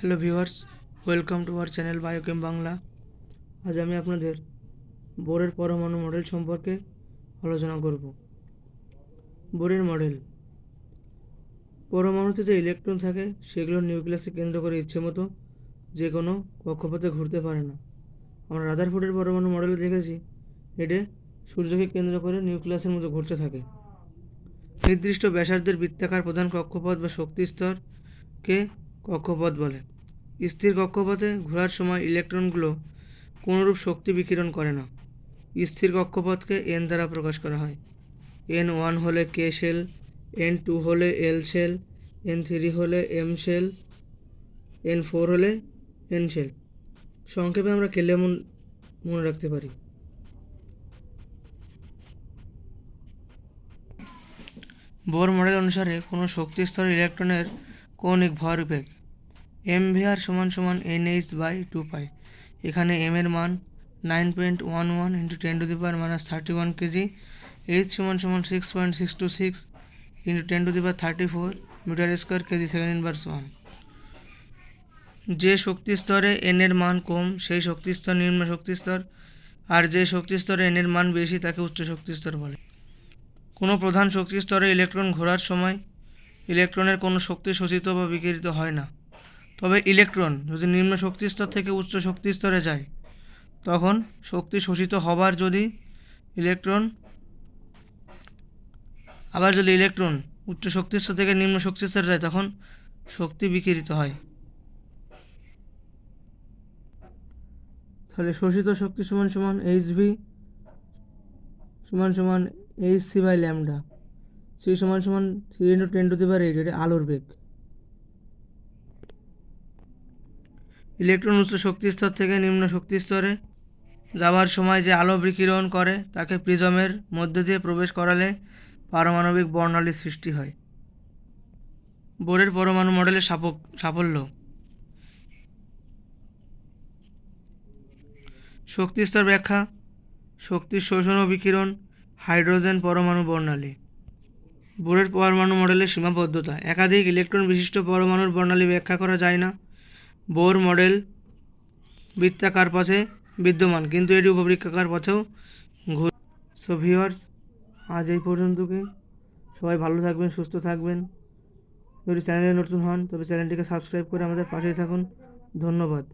Hello viewers welcome to our channel Biochem Bangla আজ আমি আপনাদের বোরের পরমাণু মডেল সম্পর্কে আলোচনা করব। বোরের মডেল পরমাণুতে যে ইলেকট্রন থাকে, সেগুলো নিউক্লিয়াসকে কেন্দ্র করে ইচ্ছে মতো যে কোনো কক্ষপথে ঘুরতে পারে না। আমরা রাদারফোর্ডের পরমাণু মডেলে দেখেছি, এটি সূর্যকে কেন্দ্র করে নিউক্লিয়াসের মতো ঘুরতে থাকে। নির্দিষ্ট ব্যাসার্ধের বৃত্তাকার প্রধান কক্ষপথ বা শক্তি স্তরকে কক্ষপথ বলে। স্থির কক্ষপথে ঘোরার সময় ইলেকট্রনগুলো কোনোরূপ শক্তি বিকিরণ করে না। স্থির কক্ষপথকে এন দ্বারা প্রকাশ করা হয়। এন ওয়ান হলে কে সেল এন টু হলে এল সেল এন থ্রি হলে এম সেল এন ফোর হলে এন সেল সংক্ষেপে আমরা কেলে মন- রাখতে পারি। বোর মডেল অনুসারে কোনো শক্তি স্তরের ইলেকট্রনের কৌণিক ভরবেগ এম ভিআর সমান সমান N H by two pi. এখানে এম এর মান nine point one one into ten to the power minus thirty one kg. H সমান সমান six point six two six into ten to the power thirty four metre square kg second inverse one. যে শক্তি স্তরে N এর মান কম, সেই শক্তি স্তর নিম্ন শক্তি স্তর, আর যে শক্তি স্তরে এন এর মান বেশি, তাকে উচ্চ শক্তি স্তর বলে। কোনো প্রধান শক্তি স্তরে ইলেকট্রন ঘোরার সময় ইলেকট্রনের কোনো শক্তি শোষিত বা বিকিরিত হয় না। তবে ইলেকট্রন যদি নিম্ন শক্তি স্তর থেকে উচ্চ শক্তি স্তরে যায়, তখন শক্তি শোষিত হবার যদি ইলেকট্রন, আবার যদি ইলেকট্রন উচ্চ শক্তি স্তর থেকে নিম্ন শক্তি স্তরে যায়, তখন শক্তি বিকিরিত হয়। তাহলে শোষিত শক্তি সমান সমান এইচ ভি সমান সমান H C by lambda C সমান সমান three into ten to the power eight এটা আলোর বেগ। ইলেকট্রন উচ্চ শক্তি স্তর থেকে নিম্ন শক্তি স্তরে যাওয়ার সময় যে আলো বিকিরণ করে, তাকে প্রিজমের মধ্যে দিয়ে প্রবেশ করালে পারমাণবিক বর্ণালীর সৃষ্টি হয়। বোরের পরমাণু মডেলের সাফল্য। শক্তি স্তর ব্যাখ্যা, শক্তির শোষণ ও বিকিরণ, হাইড্রোজেন পরমাণু বর্ণালী। বোরের পরমাণু মডেলের সীমাবদ্ধতা একাধিক ইলেকট্রন বিশিষ্ট পরমাণুর বর্ণালী ব্যাখ্যা করা যায় না। বোর মডেল বৃত্তাকার পথে বিদ্যমান? কিন্তু এটি উপবৃত্তাকার পথেও ঘুর সো আজ এই পর্যন্তকে। সবাই ভালো থাকবেন, সুস্থ থাকবেন। যদি চ্যানেলে নতুন হন, তবে চ্যানেলটিকে সাবস্ক্রাইব করে আমাদের পাশেই থাকুন। ধন্যবাদ।